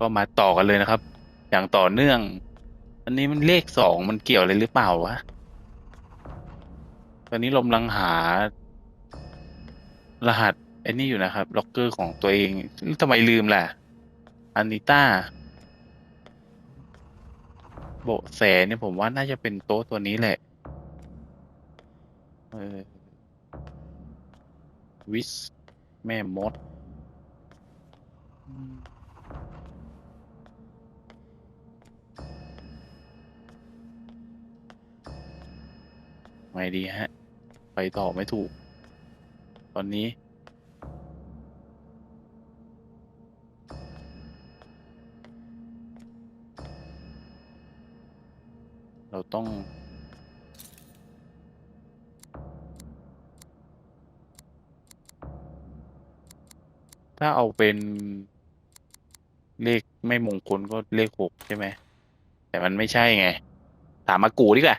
ก็มาต่อกันเลยนะครับ อย่างต่อเนื่อง อันนี้มันเลขสองมันเกี่ยวอะไรหรือเปล่าวะตอนนี้ลมลังหารหัสไอ้นี่อยู่นะครับ ล็อกเกอร์ของตัวเองทำไมลืมล่ะอานิต้าโบแสเนี่ยผมว่าน่าจะเป็นโต๊ะตัวนี้แหละเออวิส แม่มด อืมไงดีฮะ ไปต่อไม่ถูก ตอนนี้ เราต้องถ้าเอาเป็นเลขไม่มงคลก็เลขหกใช่ไหม แต่มันไม่ใช่ไง ถามมากูดีกว่า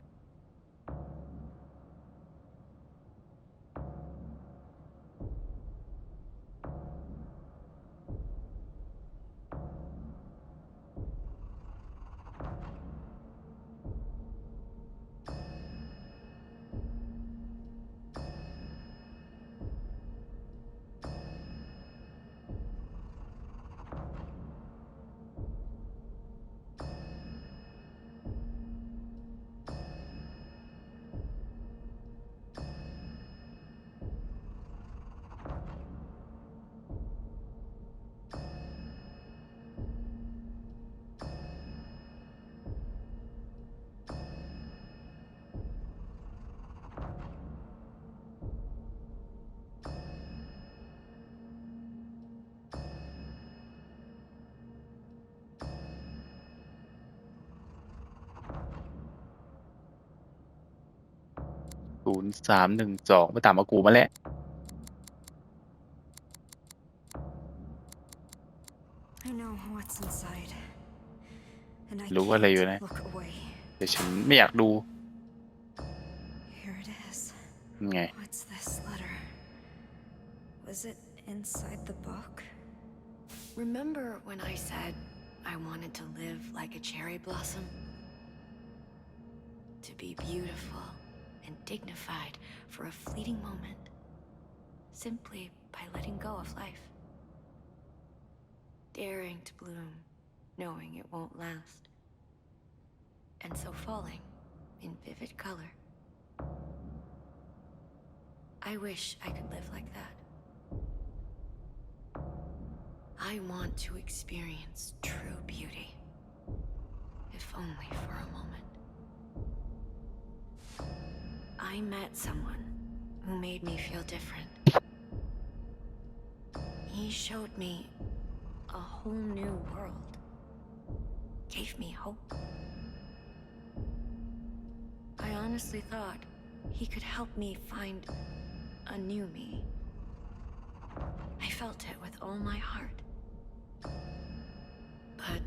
ศูนย์สามหนึ่งสองไปตามมากูมาแล้ว I know what's inside. And I รู้ว่าอะไรอยู่นะ can't look away. แต่ฉันไม่อยากดู Here it is. ยังไง What's this letter? Was it inside the book? Remember when I said I wanted to live like a cherry blossom? To be beautiful and dignified for a fleeting moment, simply by letting go of life. Daring to bloom, knowing it won't last. And so falling in vivid color. I wish I could live like that. I want to experience true beauty, if only for a moment. I met someone who made me feel different. He showed me a whole new world, gave me hope. I honestly thought he could help me find a new me. I felt it with all my heart. But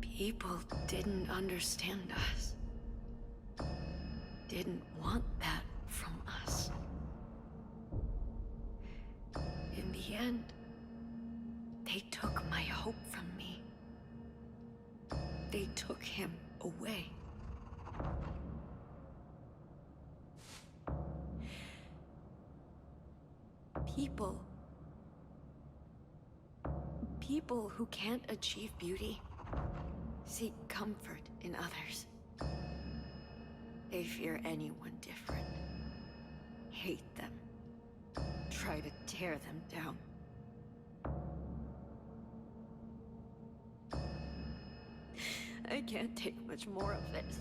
people didn't understand us. Didn't want that who can't achieve beauty seek comfort in others. They fear anyone different, hate them, try to tear them down. I can't take much more of this.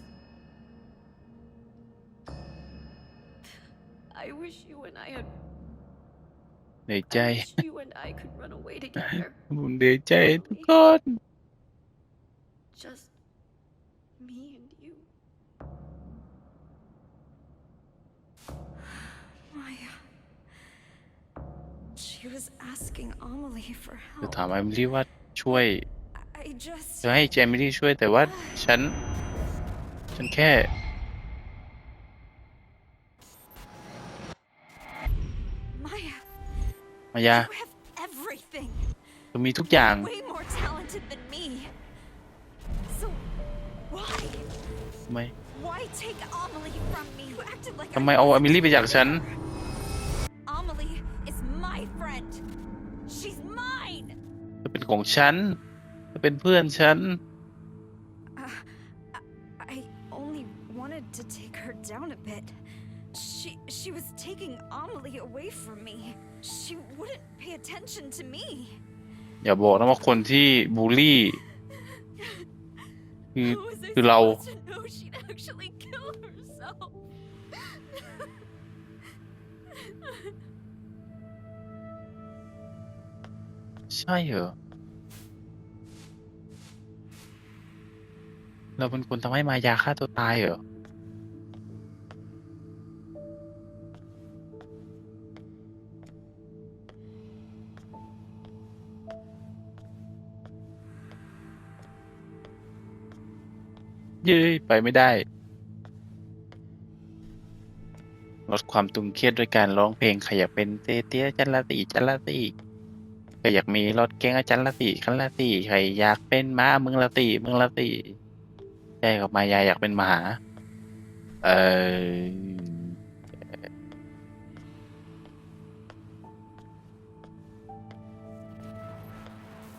I wish you and I had เหนื่อยใจ I wish you and I could run away together. ผมเหนื่อยใจทุกคน Just me and you. Maya. She was asking Amelie for จะ help. ถามไอมิลี่ว่าช่วย I just. จะให้เจมิลี่ช่วยแต่ว่าฉัน ฉันแค่ายา you have everything. เธอมีทุกอย่าง way more talented than me. So why? ทำไม Why take Amelie from me? You acted like ทำไมเอาอามิลี่ไปจากฉัน Amelie is my friend. She's mine. เธอเป็นของฉันเธอเป็นเพื่อนฉัน Uh, I, I only wanted to take her down a bit. She she was taking Amelie away from me. She wouldn't pay attention to me. อย่าบอกนะว่าคนที่บูลลี่ คือ How was I คือเรา supposed to know she'd actually kill herself? ใช่เหรอ เราเป็นคนทำให้มายาฆ่าตัวตายเหรอ เย้ยไปไม่ได้ ลดความตึงเครียดด้วยการร้องเพลงใครอยากเป็นเตเตี้ยจันละตีจันละตีใครอยากมีรถเก๋งอาจันละตีคันละตีใครอยากเป็นม้ามึงละตีมึงละตีใช่กับมายาอยากเป็นมหา เออ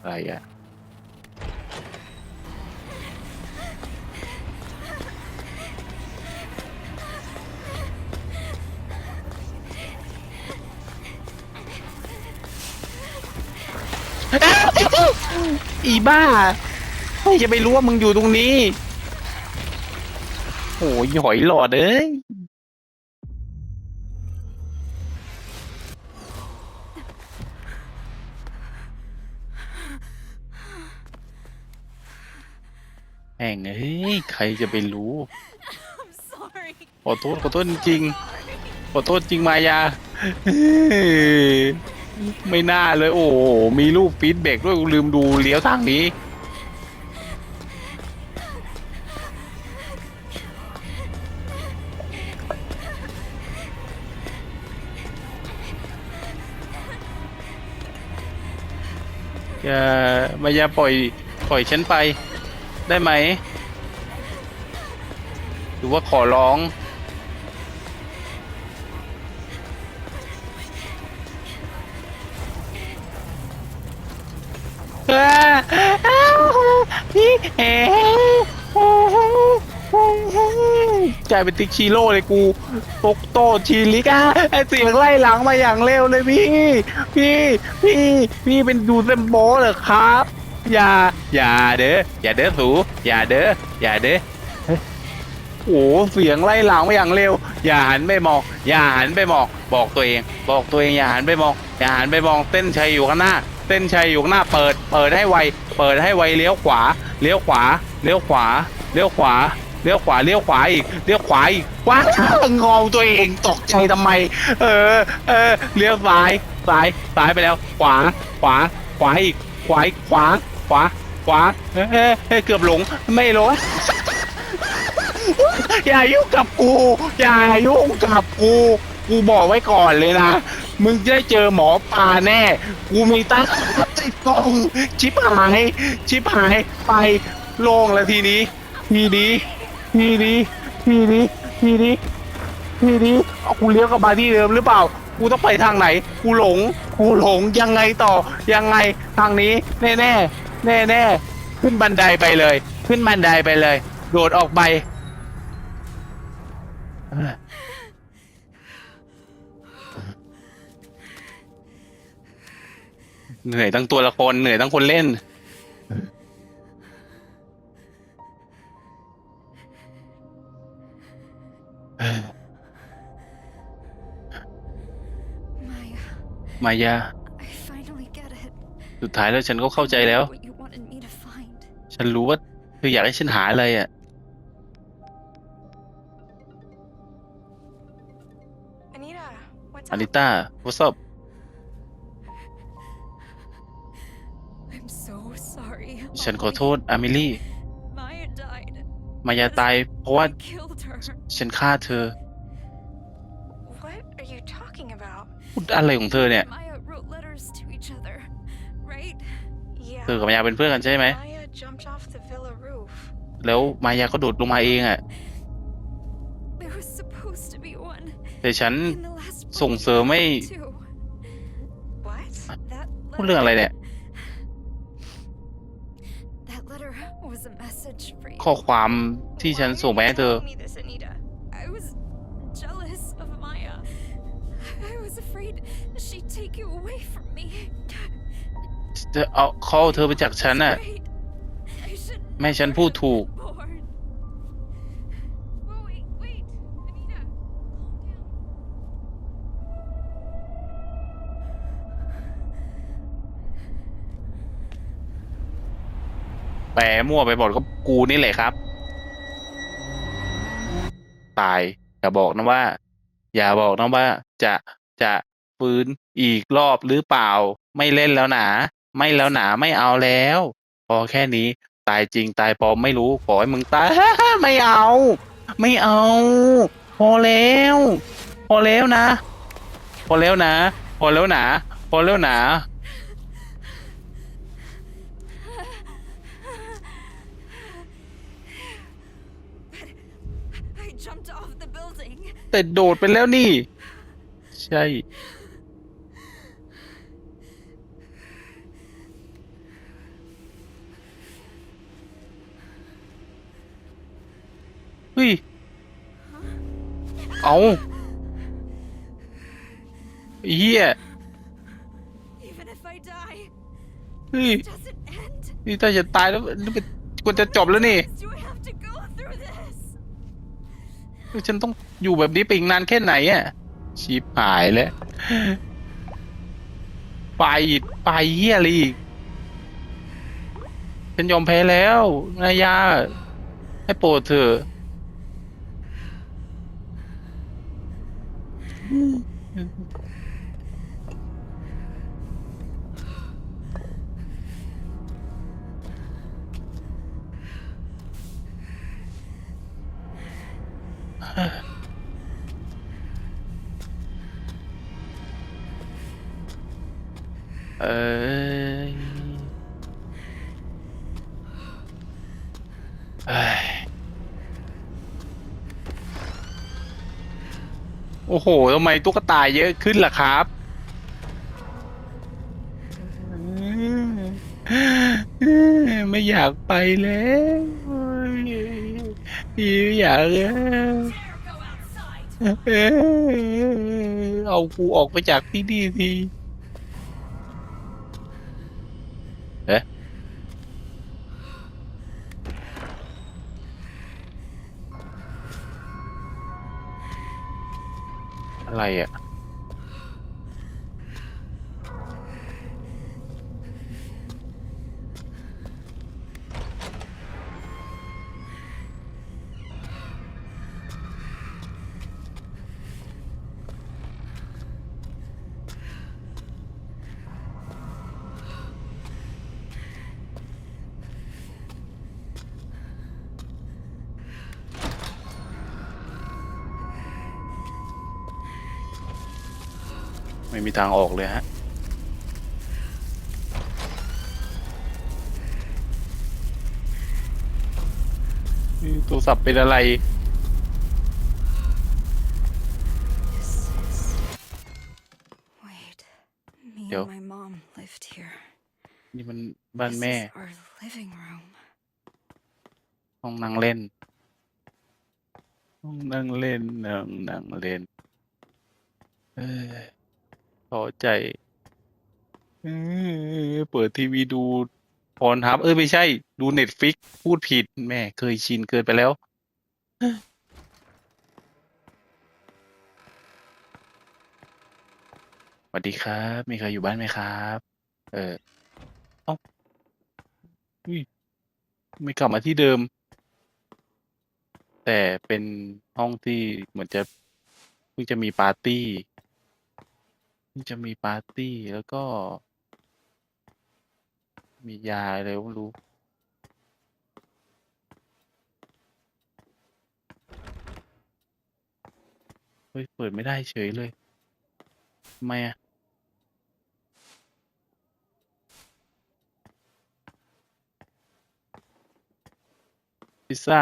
อะไรอะ อีบ้าเฮ้ยจะไปรู้ว่ามึงอยู่ตรงนี้โอ้ยหอยหลอดเอ้ยแม่งเฮ้ยใครจะไปรู้ I'm sorry. ขอโทษขอโทษจริงๆขอโทษจริงมายาเฮ้ย ไม่น่าเลย โอ้โหมีรูปฟีดแบ็กด้วยกูลืมดูเลี้ยวทางนี้ อย่ามายาปล่อยปล่อยฉันไป ได้ไหม หรือว่าขอร้อง กลายเป็นติ๊กชิโร่เลยกูตกโตชีลิกาไอเสียงไล่หลังมาอย่างเร็วเลยพี่ พี่ พี่ พี่เป็นดูเซมโบเหรอครับ อย่า อย่าเด้อ อย่าเด้อสู อย่าเด้อ อย่าเด้อโอ้เสียงไล่หลังมาอย่างเร็ว อย่าหันไปมอง อย่าหันไปมอง บอกตัวเอง บอกตัวเองอย่าหันไปมอง อย่าหันไปมองเส้นชัยอยู่ข้างหน้าเส้นชัยอยู่ข้างหน้า เปิด เปิดให้ไว เปิดให้ไวเลี้ยวขวา เลี้ยวขวา เลี้ยวขวา เลี้ยวขวา เลี้ยวขวา เลี้ยวขวาอีก เลี้ยวขวาอีก ว้างองตัวเองตกใจทำไม เออ เออ เลี้ยวซ้าย ซ้าย ซ้ายไปแล้ว ขวา ขวา ขวาอีก ขวาอีก ขวา ขวา ขวาเฮ้ยเฮ้ยเฮ้ยเกือบหลง ไม่หลงอย่ายุ่งกับกู อย่ายุ่งกับกู กูบอกไว้ก่อนเลยนะ มึงจะได้เจอหมอปลาแน่ กูมีตั้ง ติดกล้องชิบหายชิบหายไปโล่งแล้วทีนี้ ทีนี้ทีนี้ทีนี้ทีนี้ทีนี้เอากูเลี้ยวกลับมาที่เดิมหรือเปล่า กูต้องไปทางไหน กูหลง กูหลงยังไงต่อ ยังไงทางนี้แน่แน่แน่แน่ขึ้นบันไดไปเลย ขึ้นบันไดไปเลย โดดออกไป เหนื่อยทั้งตัวละครเหนื่อยทั้งคนเล่น Maya, มายา I finally get it. สุดท้ายแล้วฉันก็เข้าใจแล้ว What you wanted me to find. ฉันรู้ว่าเธออยากให้ฉันหาอะไรอะ Anita, what's อา up? ริต้า what's up ฉันขอโทษอามิลี่ Maya died. มายาตายเพราะว่า I killed her. ฉันฆ่าเธอ What are you talking about? พูดอะไรของเธอเนี่ย Maya wrote letters to each other, right? เธอกับมายาเป็นเพื่อนกันใช่ไหม Maya jumped off the villa roof. แล้วมายาก็โดดลงมาเองอะ There was supposed to be one แต่ฉัน in the last ส่งเสริมให้ book, too. What? That พูดเรื่องอะไรเนี่ย ข้อความที่ฉัน Why ส่ง are ไป you ให้เธอ telling me this, Anita? I was jealous of Maya. I was afraid she'd take you away from me. จะเอาเขาเอาเธอไปจากฉันน่ะ Afraid I should แม่ฉันพูดถูก แปรมั่วไปหมดก็กูนี่แหละครับ ตายอย่าบอกนะว่า อย่าบอกนะว่า จะจะฟื้นอีกรอบหรือเปล่า ไม่เล่นแล้วหนา ไม่แล้วหนาไม่เอาแล้ว พอแค่นี้ ตายจริงตายปลอมไม่รู้ขอให้มึงตาย ไม่เอา ไม่เอา พอแล้ว พอแล้วนะ พอแล้วนะ พอแล้วนะพอแล้วนะ I jumped off the building. แต่โดดไปแล้วนี่ ใช่ เฮ้ย เอาเฮีย Even if I die, เฮ้ย it doesn't end. นี่ถ้าจะตายแล้วนี่เป็นควรจะจบแล้วนี่ Do I have to go through this? ฉันต้อง อยู่แบบนี้ไปอีกนานแค่ไหนอะชีพหายแล้วไปไปเฮียอะไรอีกฉันยอมแพ้แล้วนายา ให้โปรดเถอะ เอยเอ้ยโอ้โหทำไมตุ๊กตาเยอะขึ้นล่ะครับไม่อยากไปแล้วไม่อยากแล้วเอากูออกไปจากที่นี่ที อะไรอะ ไม่มีทางออกเลยฮะ นี่โทรศัพท์เป็นอะไร This is. Wait. Me Yo. and my mom lived here. นี่มันบ้าน This แม่ is our living room. ห้องนั่งเล่น ห้องนั่งเล่นนั่งนั่งเล่น เออ ท้อใจเออเปิดทีวีดูพรทับ เออไม่ใช่ ดูเน็ตฟิกพูดผิดแม่เคยชินเกินไปแล้ว สวัสดีครับ มีใครอยู่บ้านไหมครับ เออเอ้าอุ้ยไม่กลับมาที่เดิม แต่เป็นห้องที่เหมือนจะเพิ่งจะมีปาร์ตี้ จะมีปาร์ตี้แล้วก็ มียาอะไรไม่รู้ เฮ้ย เปิดไม่ได้เฉยเลยทำไมอะพิซซ่า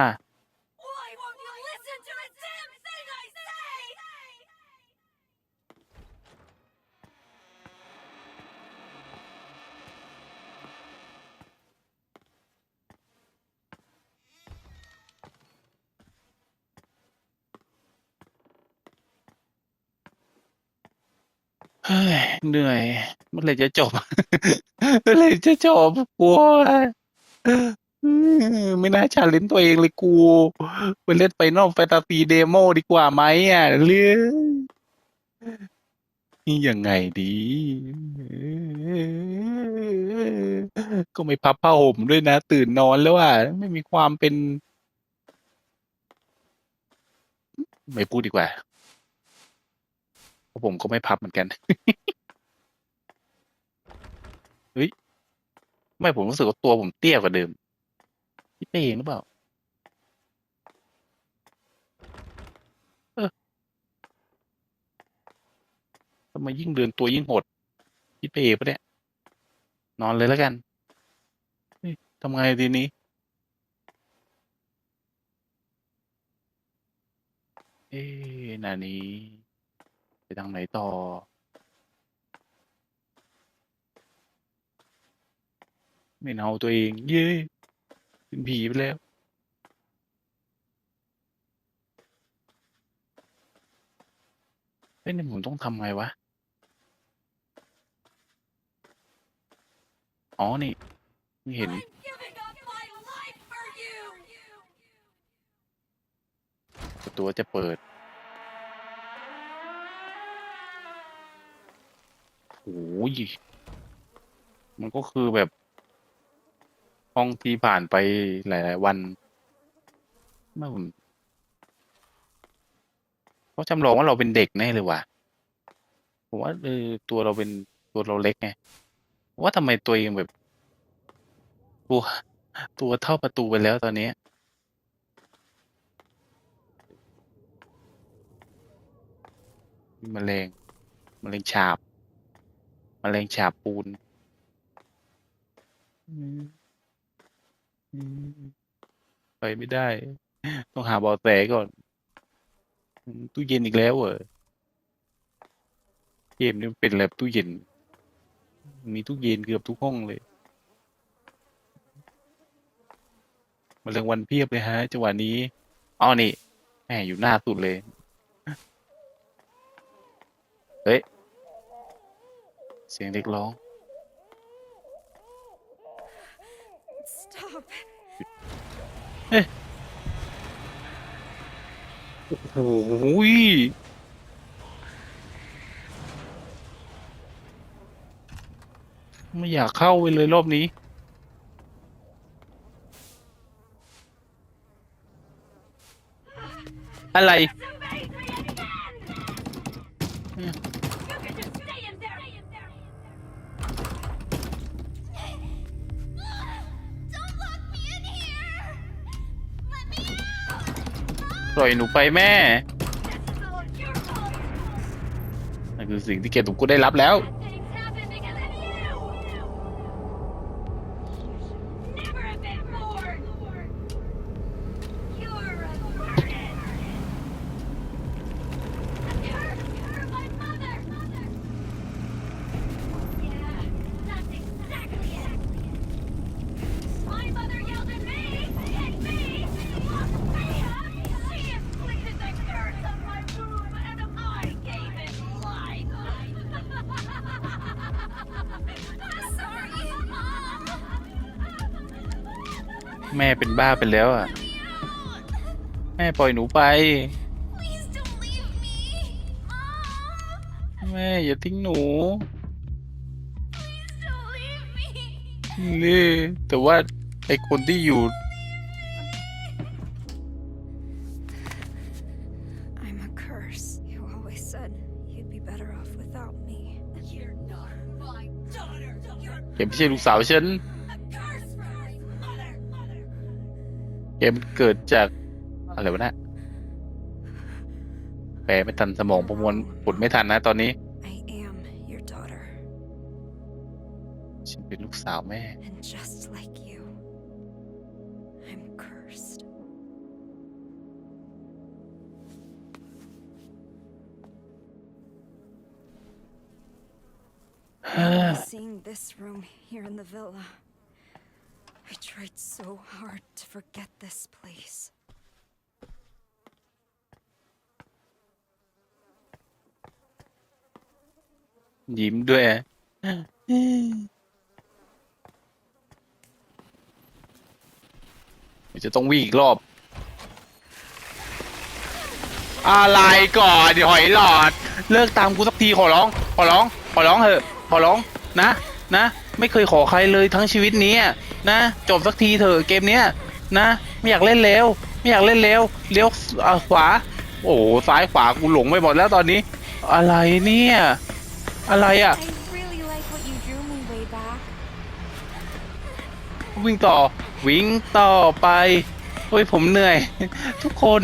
เหนื่อยเมื่อไหรจะจบเมื่อไหรจะจบกลัวไม่น่าชาเลนตัวเองเลยกูไปเล่นไปนอกแฟนตาซีเดโมดีกว่าไหมอะเรื่องนี่ยังไงดี ก็ไม่พับผ้าห่มด้วยนะ ตื่นนอนแล้วอะไม่มีความเป็น ไม่พูดดีกว่าเพราะผมก็ไม่พับเหมือนกัน ฮ้ย ไม่ผมรู้สึกว่าตัวผมเตี้ยกว่าเดิมคิดไปเองหรือเปล่า เออทำไมยิ่งเดินตัวยิ่งหดคิดไปเองปะเนี่ย นอนเลยแล้วกันทำไงทีนี้เอ๊ะนานี้ ไปทางไหนต่อ ไม่เอาตัวเอง เย้เป็นผีไปแล้ว เฮ้ยนี่ผมต้องทำไงวะ อ๋อ นี่ไม่เห็น giving up my life for you. ประตูจะเปิดโอ้ยมันก็คือแบบ ห้องที่ผ่านไปหลาย ๆ วันเมื่อผมเขาจำลองว่าเราเป็นเด็กแน่เลยว่ะผมว่าเออตัวเราเป็นตัวเราเล็กไงว่าทำไมตัวเองแบบ ตัวตัวเท่าประตูไปแล้วตอนนี้มีแมลงแมลงฉาบมแมลงฉาบปูน อืม อืมไปไม่ได้ ต้องหาเบอแสก่อนอืมตู้เย็นอีกแล้วเหรอเกมนี้มันเป็นแบบตู้เย็น มีตู้เย็นเกือบทุกห้องเลยแมลงวันเพียบเลยฮะจังหวะนี้อ๋อนี่แหมอยู่หน้าสุดเลย เฮ้ย เสียงเด็กร้อง โอ้ยไม่อยากเข้าไปเลยรอบนี้ อะไร ปล่อยหนูไปแม่นั่นคือสิ่งที่เกตุกกูได้รับแล้ว แม่เป็นบ้าไปแล้วอะ แม่ปล่อยหนูไป Please don't leave me, Mom. แม่อย่าทิ้งหนู Please don't leave me. นี่แต่ว่าไอคนที่อยู่ I'm a curse. You always said you'd be better off without me. You're not my daughter. You're เกมไม่ใช่ลูกสาวฉัน เกมเกิดจาก อะไรวะนะแปลไม่ทันสมองประมวลผลไม่ทันนะตอนนี้ I am your daughter ฉันเป็นลูกสาวแม่ and just like you I'm cursed เฮ้อ seeing this room here in the villa Tried so hard to forget this place. ยิ้มด้วยจะต้องวิ่งอีกรอบ อะไรก่อนเดี๋ยวหอยหลอด เลิกตามกูสักทีขอร้อง ขอร้อง ขอร้องเถอะ ขอร้องนะ นะ ไม่เคยขอใครเลยทั้งชีวิตนี้อะ นะ จบสักทีเถอะเกมเนี้ยนะ ไม่อยากเล่นแล้วไม่อยากเล่นแล้วเลี้ยวอะขวา โอ้โหซ้ายขวากูหลงไปหมดแล้วตอนนี้ อะไรเนี่ย อะไรอะ I really like what you drew me way back. วิ่งต่อ วิ่งต่อไปเฮ้ยผมเหนื่อย ทุกคน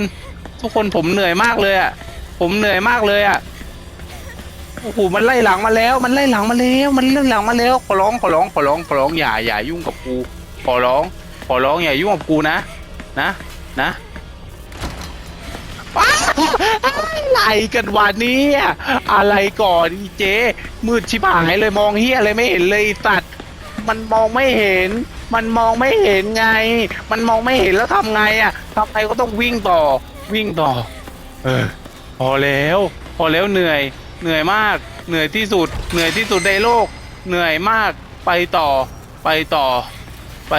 ทุกคนผมเหนื่อยมากเลยอะ ผมเหนื่อยมากเลยอะ โอ้โหมันไล่หลังมาแล้ว มันไล่หลังมาแล้ว มันไล่หลังมาแล้วขอร้องขอร้องขอร้องขอร้องอย่าอย่ายุ่งกับกูขอร้องขอร้องอย่ายุ่งกับกูนะนะนะอะไรกันวะเนี่ยอะไรก่อนอีเจมืดชิบหายเลยมองเฮียอะไรไม่เห็นเลยไอ้สัตว์มันมองไม่เห็น มันมองไม่เห็นไง มันมองไม่เห็นแล้วทำไงอะทำไงก็ต้องวิ่งต่อ วิ่งต่อ เออ พอแล้ว พอแล้วเหนื่อย เหนื่อยมาก เหนื่อยที่สุด เหนื่อยที่สุดในโลก เหนื่อยมาก ไปต่อ ไปต่อ ไป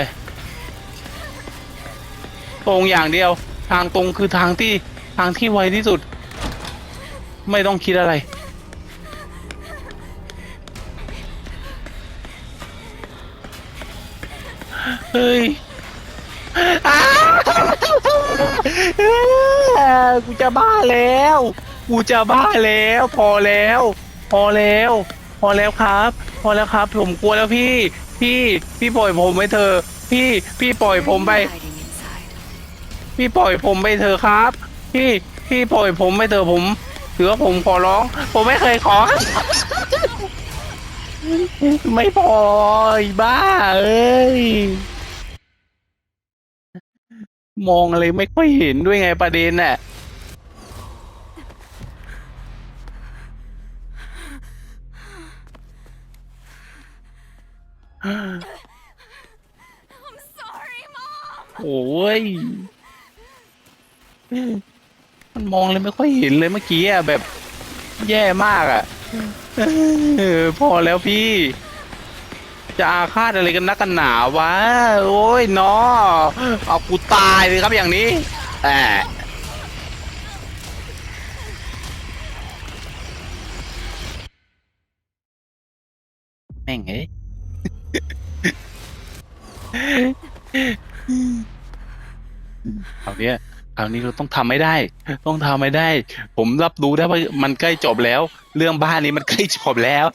ตรงอย่างเดียว ทางตรงคือทางที่ ทางที่ไวที่สุด ไม่ต้องคิดอะไร เฮ้ยอ้าวกูจะบ้าแล้ว กูจะบ้าแล้ว พอแล้ว พอแล้ว พอแล้วครับ พอแล้วครับ ผมกลัวแล้วพี่ พี่พี่ปล่อยผมไปเถอะพี่พี่ปล่อยผมไป พี่ปล่อยผมไปเถอะครับ พี่พี่ปล่อยผมไปเถอะผมถือว่าผมขอร้อง ผมไม่เคยขอ ไม่พอไอ้บ้าเอ้ยมองอะไรไม่ค่อยเห็นด้วยไงประเด็นน่ะ I'm sorry, Mom! โอ้ย มันมองเลยไม่ค่อยเห็นเลยเมื่อกี้อะแบบ แย่มากอะเออพอแล้วพี่ จะอาฆาตอะไรกันนักกันหนาวะ โอ้ยนาะเอากูตายเลยครับอย่างนี้แอแม่งเอ้ คราวเนี้ยคราวนี้เราต้องทำไม่ได้ ต้องทำไม่ได้ ผมรับรู้ได้ว่ามันใกล้จบแล้ว เรื่องบ้านนี้มันใกล้จบแล้ว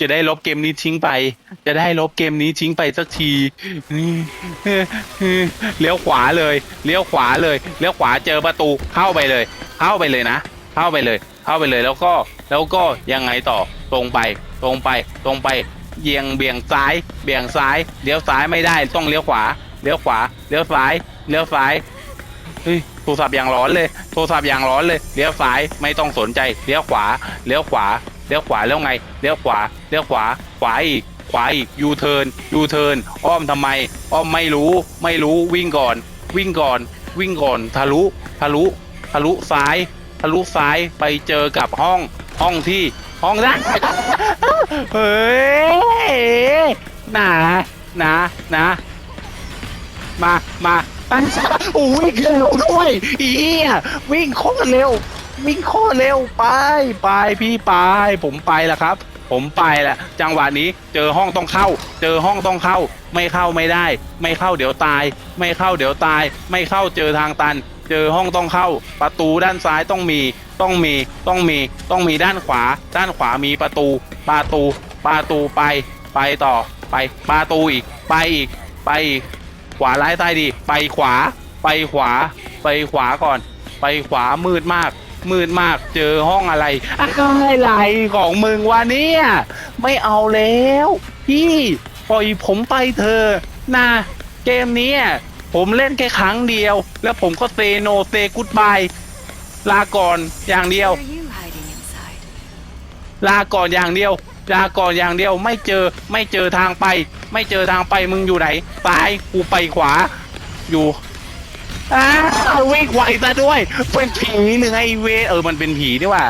จะได้ลบเกมนี้ทิ้งไป จะได้ลบเกมนี้ทิ้งไปสักทีนี่เลี้ยวขวาเลยเลี้ยวขวาเลยเลี้ยวขวาเจอประตูเข้าไปเลย เข้าไปเลยนะเข้าไปเลย เข้าไปเลยแล้วก็แล้วก็ยังไงต่อตรงไป ตรงไปตรงไป เยียงเบี่ยงซ้าย เบี่ยงซ้ายเลี้ยวซ้ายไม่ได้ต้องเลี้ยวขวาเลี้ยวขวาเลี้ยวซ้ายเลี้ยวซ้ายเฮ้ยโทรศัพท์อย่างร้อนเลย โทรศัพท์อย่างร้อนเลยเลี้ยวซ้ายไม่ต้องสนใจเลี้ยวขวาเลี้ยวขวาเลี้ยวขวาแล้วไงเลี้ยวขวาเลี้ยวขวาขวาอีกขวาอีกยูเทิร์นยูเทิร์นอ้อมทำไม อ้อมไม่รู้ไม่รู้วิ่งก่อน วิ่งก่อน วิ่งก่อนทะลุทะลุทะลุซ้ายทะลุซ้ายไปเจอกับห้อง ห้องที่ห้องนั้นเฮ้ยหนาหนาหนามามาตั้งโอ้วิ่งเร็วด้วยอีเหี้ยวิ่งโคตรเร็ว วิ่งโคตรเร็วไปไปพี่ไปผมไปแล้วครับ ผมไปแหละจังหวะนี้เจอห้องต้องเข้า เจอห้องต้องเข้า ไม่เข้าไม่ได้ ไม่เข้าเดี๋ยวตาย ไม่เข้าเดี๋ยวตาย ไม่เข้าเจอทางตัน เจอห้องต้องเข้า ประตูด้านซ้ายต้องมี ต้องมีต้องมีต้องมีด้านขวา ด้านขวามีประตูประตูประตูไป ไปต่อไปประตูอีกไปอีกไปอีกขวาร้ายใต้ดี ไปขวา ไปขวา ไปขวาก่อน ไปขวามืดมาก มืดมากเจอห้องอะไรอะไรของมึงวะเนี่ยไม่เอาแล้ว พี่ปล่อยผมไปเถอะนะเกมนี้ผมเล่นแค่ครั้งเดียว แล้วผมก็เซโนเซกุดบาย ลาก่อนอย่างเดียว Are you hiding inside? ลาก่อนอย่างเดียว ลาก่อนอย่างเดียวไม่เจอไม่เจอทางไป ไม่เจอทางไปมึงอยู่ไหนซ้ายกูไปขวา อยู่อ้าววิ่งไวซะด้วย เป็นผีหรือไงเวเออมันเป็นผีนี่หว่า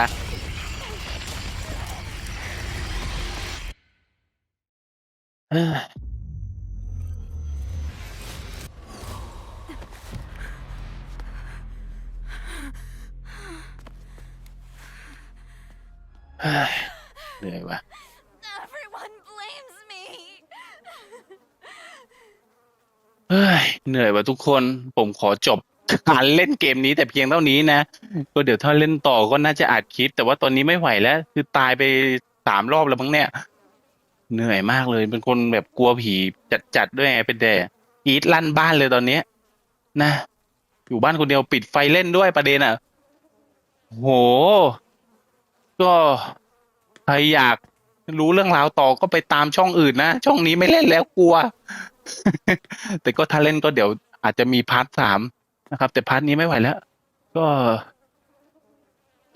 เอ้ย เฮ้ยเหนื่อยว่ะ Everyone blames me. เฮ้ยเหนื่อยว่ะทุกคนผมขอจบการเล่นเกมนี้แต่เพียงเท่านี้นะก็เดี๋ยวถ้าเล่นต่อก็น่าจะอัดคลิปแต่ว่าตอนนี้ไม่ไหวแล้ว คือตายไปสามรอบแล้วมั้งเนี่ย เหนื่อยมากเลย เป็นคนแบบกลัวผีจัดๆด้วยไงเป็นแดกรีดลั่นบ้านเลยตอนเนี้ย นะ อยู่บ้านคนเดียวปิดไฟเล่นด้วยประเด็นอะโห ก็ใครอยากรู้เรื่องราวต่อก็ไปตามช่องอื่นนะ ช่องนี้ไม่เล่นแล้วกลัว แต่ก็ถ้าเล่นก็เดี๋ยวอาจจะมีพาร์ทสามนะครับ แต่พาร์ทนี้ไม่ไหวแล้ว ก็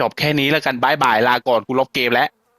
จบแค่นี้แล้วกันบายบายลาก่อนกูลบเกมแล้ว